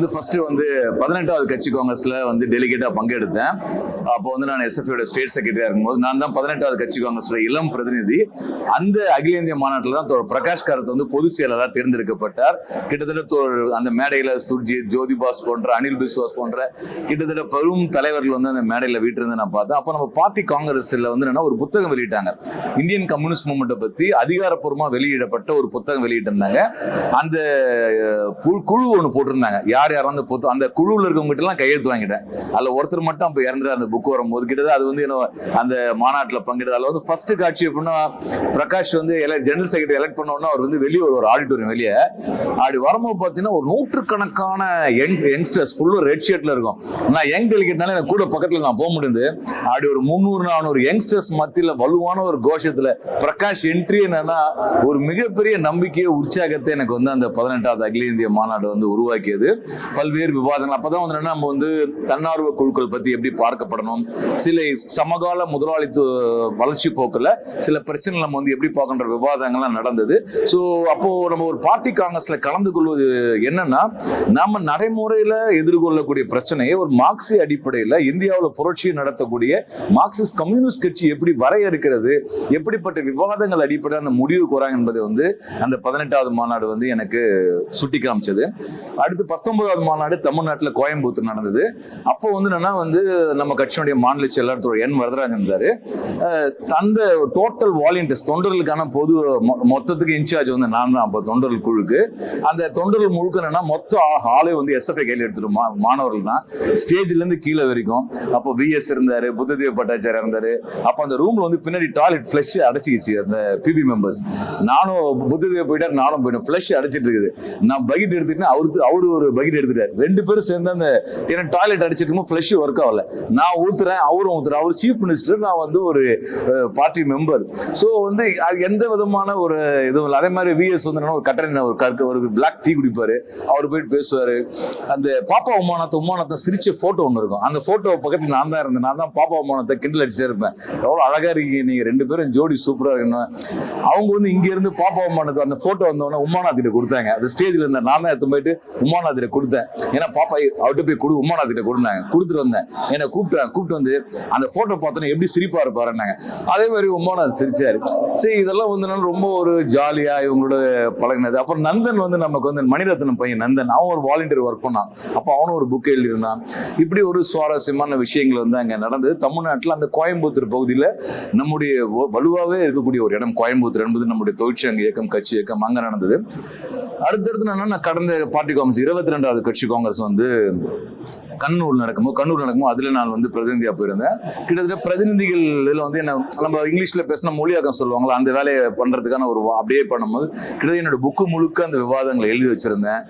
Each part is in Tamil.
வந்து ஃபர்ஸ்ட் வந்து பதினெட்டாவது கட்சி காங்கிரஸ்ல வந்து டெலிகேட்டா பங்கெடுத்தேன். அப்போ வந்து நான் எஸ்எஃப்ஐயோட ஸ்டேட் செக்ரட்டரியா இருக்கும்போது நான் தான் பதினெட்டாவது கட்சி காங்கிரஸோட இளம் பிரதிநிதி. அந்த அகில இந்திய மாநாட்டில் தான் பிரகாஷ் காரத் வந்து பொதுச் செயலாளராக தேர்ந்தெடுக்கப்பட்டார். கிட்டத்தட்ட அந்த மேடையில சுர்ஜித் ஜோதிபாஸ் போன்ற அனில் பிஸ்வாஸ் போன்ற கிட்டத்தட்ட பெரும் தலைவர்கள் வந்து அந்த மேடையில வீட்டிலிருந்து நான் பார்த்தேன். அப்போ நம்ம பார்ட்டி காங்கிரஸ்ல வந்து என்னன்னா ஒரு புத்தகம் வெளியிட்டாங்க. இந்தியன் கம்யூனிஸ்ட் மூமெண்ட்டை பத்தி அதிகாரப்பூர்வமாக வெளியிடப்பட்ட ஒரு புத்தகம் வெளியிட்டிருந்தாங்க. அந்த குழு ஒன்று போட்டிருந்தாங்க. யார் யார் வந்து புத்த- அந்த குழுவில் இருக்கவங்க எல்லாம் கையெழுத்து வாங்கிட்டேன். அதில் ஒருத்தர் மட்டும் அப்போ இறந்துட்டு அந்த புக் வரும்போது கிட்டத்தட்ட அது வந்து என்ன அந்த மாநாட்டில் பங்கெடுத்து அதில் வந்து ஃபர்ஸ்ட் காட்சி எப்படின்னா பிரகாஷ் வந்து ஜெனரல் செக்ரட்டரி எலெக்ட் பண்ணோன்னா அவர் வந்து வெளியே ஒரு ஆடிட்டோரியம் வெளியே அப்படி வரும்போது பார்த்தீங்கன்னா ஒரு நூற்றுக்கணக்கான யங் யங்ஸ்டர்ஸ் ஃபுல்லும் ரெட் ஷர்ட்ல இருக்கும். நான் யங் டெலிகேட்னால எனக்கு கூட பக்கத்தில் நான் போக முடியுது அப்படி ஒரு முந்நூறு நானூறு யங்ஸ்டர்ஸ் மத்தியில் வலுவான ஒரு கோஷத்தில் பிரகாஷ் என்ட்ரி என்னன்னா ஒரு மிகப்பெரிய நம்பிக்கையை உற்சாகத்தை எனக்கு வந்து அந்த பதினெட்டாவது அகில இந்திய மாநாடு வந்து உருவாக்கியது. பல்வேறு விவாதங்கள். அப்பதான் வந்து என்னன்னா நம்ம வந்து தன்னார்வ குழுக்கள் பத்தி எப்படி பார்க்கப்படணும் சில சமகால முதலாளித்துவ வளர்ச்சி போக்குல சில பிரச்சனை நம்ம வந்து எப்படி பார்க்கின்ற விவாதங்கள்லாம் நடந்தது. ஸோ அப்போ நம்ம ஒரு பார்ட்டி காங்கிரஸ்ல கலந்து கொள்வது என்னன்னா நாம நடைமுறையில எதிர்கொள்ளக்கூடிய பிரச்சனையை ஒரு மார்க்சிய அடிப்படையில் இந்தியாவில் புரட்சியை நடத்தக்கூடிய மார்க்சிஸ்ட் கம்யூனிஸ்ட் கட்சி எப்படி வரையறுக்கிறது எப்படிப்பட்ட விவாதங்கள் அடிப்படையில் அந்த முடிவுக்கு வராங்க என்பதை வந்து அந்த பதினெட்டாவது மாநாடு வந்து எனக்கு சுட்டி காமிச்சது அடுத்து பத்தொன்பது பத்தொன்பதாவது மாநாடு தமிழ்நாட்டில் கோயம்புத்தூர் நடந்தது. அப்போ வந்து என்னன்னா வந்து நம்ம கட்சியினுடைய மாநில செயலாளர் திரு என் வரதராஜன் இருந்தார். தந்த டோட்டல் வாலண்டியர்ஸ் தொண்டர்களுக்கான பொது மொ- மொத்தத்துக்கு இன்சார்ஜ் வந்து நான் தான். அப்போ தொண்டர்கள் குழுக்கு. அந்த தொண்டர்கள் முழுக்க என்னன்னா மொத்த ஹாலே வந்து எஸ்எஃப்ஐ கையில் எடுத்துட்டு மா- மாணவர்கள் தான். ஸ்டேஜ்லேருந்து கீழே வரைக்கும். அப்போ விஎஸ் இருந்தார் புத்ததேவ பட்டாச்சாரியா இருந்தார். அப்போ அந்த ரூம்ல வந்து பின்னாடி டாய்லெட் ஃப்ளஷ் அடைச்சிக்கிச்சு அந்த பிபி மெம்பர்ஸ் நானும் புத்ததேவ போயிட்டார் நானும் போயிட்டேன் ஃப்ளஷ் அடைச்சிட்டு இருக்குது. நான் பக்கெட் எடுத்துக்கிட்டேன் அவருக்கு அவரு ஒரு பக்கெட் எடுத்துட்டாரு. ரெண்டு பேரும் சேர்ந்து அந்த ஏன்னா டாய்லெட் அடிச்சிருக்கும் ஃப்ளஷ் ஒர்க் ஆகல. நான் ஊத்துறேன் அவரும் ஊத்துறேன் அவர் சீஃப் மினிஸ்டர் நான் வந்து ஒரு பார்ட்டி மெம்பர் ஸோ வந்து அது எந்த விதமான ஒரு இதுவும் இல்லை. அதே மாதிரி விஎஸ் வந்து ஒரு கட்டண ஒரு கற்க ஒரு பிளாக் டீ குடிப்பாரு. அவர் போயிட்டு பேசுவாரு. அந்த பாப்பா உமானத்தை உமானத்தை சிரிச்ச போட்டோ ஒன்று இருக்கும். அந்த போட்டோ பக்கத்துல நான் தான் இருந்தேன். நான் தான் பாப்பா உமானத்தை கிண்டல் அடிச்சுட்டே இருப்பேன். எவ்வளோ அழகா இருக்கீங்க நீங்க ரெண்டு பேரும். ஜோடி சூப்பரா இருக்கணும் அவங்க வந்து இங்க இருந்து பாப்பா உமானத்தை அந்த போட்டோ வந்தோடனே உமானாத்திட்ட கொடுத்தாங்க. அந்த ஸ்டேஜ்ல இருந்த நான் தான் எடுத்து போயிட்டு உமானாத்திட்ட கொடுத்தேன். ஏன்னா பாப்பா அவர்கிட்ட போய் கொடு உமானாத்திட்ட கொடுனாங்க கொடுத்துட்டு வந்தேன். என்னை கூப்பிட்டாங்க கூப்பிட்டு வந்து அந்த போட்டோ பார்த்தோன்னே எப்படி சிரிப்பா இருப்பாருன்னாங்க. அதே மாதிரி உமாநாத் சிரிச்சாரு. சரி இதெல்லாம் வந்து ரொம்ப ஒரு ஜாலியா இவங்களோட பழகினது. அப்புறம் நந்தன் வந்து நமக்கு வந்து மணிரத்னம் பையன் நந்தன். அவன் ஒரு வாலண்டியர் ஒர்க் பண்ணான். அப்போ அவனும் ஒரு புக் எழுதியிருந்தான். இப்படி ஒரு சுவாரஸ்யமான விஷயங்கள் வந்து அங்கே நடந்தது. தமிழ்நாட்டில் அந்த கோயம்புத்தூர் பகுதியில் நம்முடைய வ- வலுவாகவே இருக்கக்கூடிய ஒரு இடம் கோயம்புத்தூர் என்பது நம்முடைய தொழிற்சங்க இயக்கம் கட்சி இயக்கம் அங்கே நடந்தது. அடுத்தடுத்து என்னன்னா நான் கடந்த பார்ட்டி காங்கிரஸ் இருபத்தி ரெண்டாவது கட்சி காங்கிரஸ் வந்து கண்ணூர் நடக்கும்போது கண்ணூர் நடக்கும்போது அதில் நான் வந்து பிரதிநிதியாக போயிருந்தேன். கிட்டத்தட்ட பிரதிநிதிகள் இதில் வந்து என்ன நம்ம இங்கிலீஷில் பேசினா மொழியாக்கம் சொல்லுவாங்களா அந்த வேலையை பண்ணுறதுக்கான ஒரு அப்படியே பண்ணும்போது கிட்டத்தட்ட என்னோட புக்கு முழுக்க அந்த விவாதங்களை எழுதி வச்சிருந்தேன்.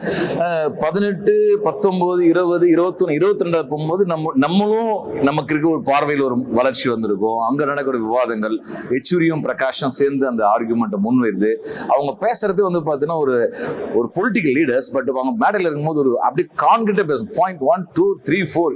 பதினெட்டு பத்தொம்போது இருபது இருபத்தொன்று இருபத்தி ரெண்டாவது போகும்போது நம்ம நம்மளும் நமக்கு இருக்க ஒரு பார்வையில் ஒரு வளர்ச்சி வந்திருக்கும். அங்கே நடக்கிற விவாதங்கள் எச்சூரியும் பிரகாஷும் சேர்ந்து அந்த ஆர்குமெண்ட்டை முன்வைது அவங்க பேசுறது வந்து பார்த்தீங்கன்னா ஒரு ஒரு பொலிட்டிக்கல் லீடர்ஸ் பட் அவங்க மேடையில் இருக்கும்போது ஒரு அப்படி கான்கிட்ட பேசும். Point one two three four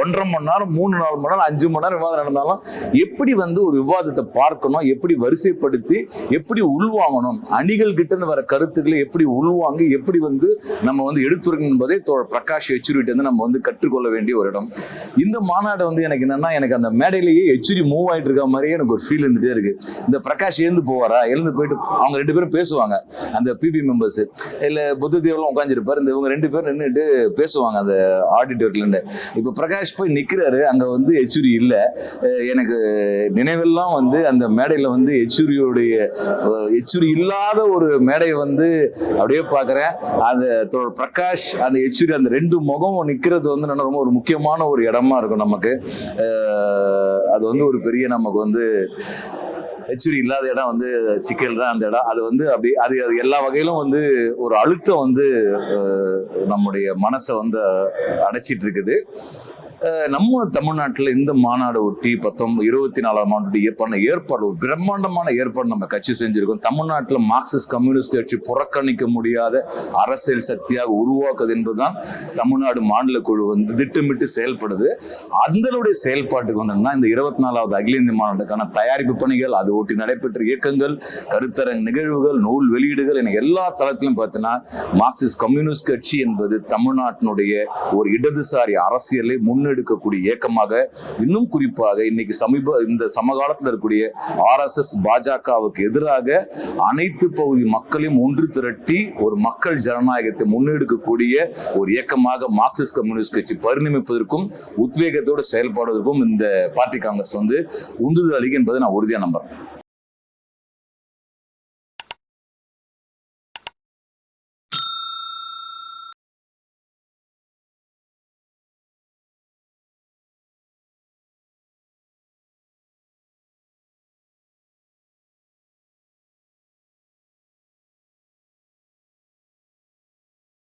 ஒன்றரை மணி நேரம் மூணு நாலு மணி நேரம் அஞ்சு மணி நேரம் விவாதம் நடந்தாலும் எப்படி வந்து ஒரு விவாதத்தை பார்க்கணும் எப்படி வரிசைப்படுத்தி எப்படி உள்வாங்கணும் அணிகள் கிட்ட இருந்து வர கருத்துக்களை எப்படி உள்வாங்கி எப்படி வந்து நம்ம வந்து எடுத்துரைக்கணும் என்பதை தோழர் பிரகாஷ் எச்சூரிட்டு வந்து நம்ம வந்து கற்றுக்கொள்ள வேண்டிய ஒரு இடம். இந்த மாநாடு வந்து எனக்கு என்னன்னா எனக்கு அந்த மேடையிலேயே எச்சுரி மூவ் ஆயிட்டு இருக்க மாதிரியே எனக்கு ஒரு ஃபீல் இருந்துட்டே இருக்கு. இந்த பிரகாஷ் எழுந்து போவாரா? எழுந்து போயிட்டு அவங்க ரெண்டு பேரும் பேசுவாங்க அந்த பிபி மெம்பர்ஸ் இல்லை புத்த தேவலாம் உட்காந்துருப்பாரு இந்த இவங்க ரெண்டு பேரும் நின்றுட்டு பேசுவாங்க அந்த ஆடிட்டோரியத்துல இப்போ பிரகாஷ் போய் நிக்கிறாரு அங்கே வந்து எச்சூரி இல்லை. எனக்கு நினைவெல்லாம் வந்து அந்த மேடையில் வந்து எச்சூரியோடைய அஹ் எச்சூரி இல்லாத ஒரு மேடையை வந்து அப்படியே பார்க்குறேன் அந்த பிரகாஷ் அந்த எச்சூரி அந்த ரெண்டு முகம் நிற்கிறது வந்து என்னன்னா ரொம்ப ஒரு முக்கியமான ஒரு இடமா இருக்கும் நமக்கு. அது வந்து ஒரு பெரிய நமக்கு வந்து எச்சூரி இல்லாத இடம் வந்து சிக்கல் தான் அந்த இடம். அது வந்து அப்படி அது அது எல்லா வகையிலும் வந்து ஒரு அழுத்தம் வந்து நம்முடைய மனசை வந்து அடைச்சிட்டு இருக்குது. நம்ம தமிழ்நாட்டில் இந்த மாநாடு ஒட்டி பத்தொன்பது இருபத்தி நாலாம் ஆண்டு பண்ண ஏற்பாடு ஒரு பிரம்மாண்டமான ஏற்பாடு நம்ம கட்சி செஞ்சிருக்கோம். தமிழ்நாட்டில் மார்க்சிஸ்ட் கம்யூனிஸ்ட் கட்சி புறக்கணிக்க முடியாத அரசியல் சக்தியாக உருவாக்குது என்பதுதான் தமிழ்நாடு மாநில குழு வந்து திட்டமிட்டு செயல்படுது. அதனுடைய செயல்பாட்டுக்கு வந்தோம்னா இந்த இருபத்தி நாலாவது அகில இந்திய மாநாட்டுக்கான தயாரிப்பு பணிகள் அது ஒட்டி நடைபெற்ற இயக்கங்கள் கருத்தரங்க நிகழ்வுகள் நூல் வெளியீடுகள் என எல்லா தளத்திலும் பார்த்தீங்கன்னா மார்க்சிஸ்ட் கம்யூனிஸ்ட் கட்சி என்பது தமிழ்நாட்டினுடைய ஒரு இடதுசாரி அரசியலை முன்னெடுக்கக்கூடிய இயக்கமாக இன்னும் குறிப்பாக இன்னைக்கு சமீப இந்த சமகாலத்தில் இருக்கக்கூடிய ஆர்எஸ்எஸ் பாஜகவுக்கு எதிராக அனைத்து பகுதி மக்களையும் ஒன்று திரட்டி ஒரு மக்கள் ஜனநாயகத்தை முன்னெடுக்கக்கூடிய ஒரு இயக்கமாக மார்க்சிஸ்ட் கம்யூனிஸ்ட் கட்சி பரிணமிப்பதற்கும் உத்வேகத்தோடு செயல்படுவதற்கும் இந்த பார்ட்டி காங்கிரஸ் வந்து உந்துதல் அளிக்கும் என்பதை நான் உறுதியாக நம்புறேன்.